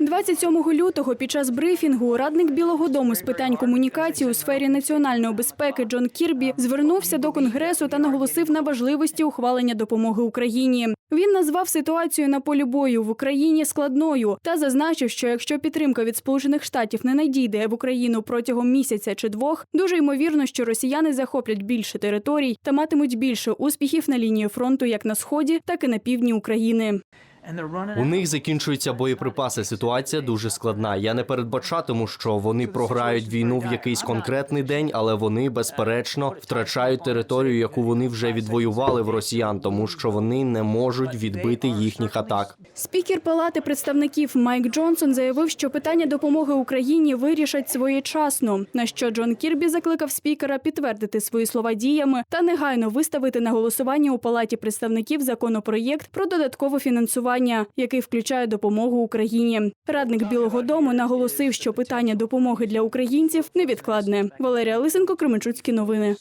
27 лютого під час брифінгу радник Білого Дому з питань комунікації у сфері національної безпеки Джон Кірбі звернувся до конгресу та наголосив на важливості ухвалення допомоги Україні. Він назвав ситуацію на полі бою в Україні складною та зазначив, що якщо підтримка від Сполучених Штатів не надійде в Україну протягом місяця чи двох, дуже ймовірно, що росіяни захоплять більше територій та матимуть більше успіхів на лінії фронту як на сході, так і на півдні України. У них закінчуються боєприпаси. Ситуація дуже складна. Я не передбачатиму, що вони програють війну в якийсь конкретний день, але вони безперечно втрачають територію, яку вони вже відвоювали в росіян, тому що вони не можуть відбити їхніх атак. Спікер Палати представників Майк Джонсон заявив, що питання допомоги Україні вирішать своєчасно. На що Джон Кірбі закликав спікера підтвердити свої слова діями та негайно виставити на голосування у Палаті представників законопроєкт про додаткове фінансування, який включає допомогу Україні. Радник Білого Дому наголосив, що питання допомоги для українців невідкладне. Валерія Лисенко, Кременчуцькі новини.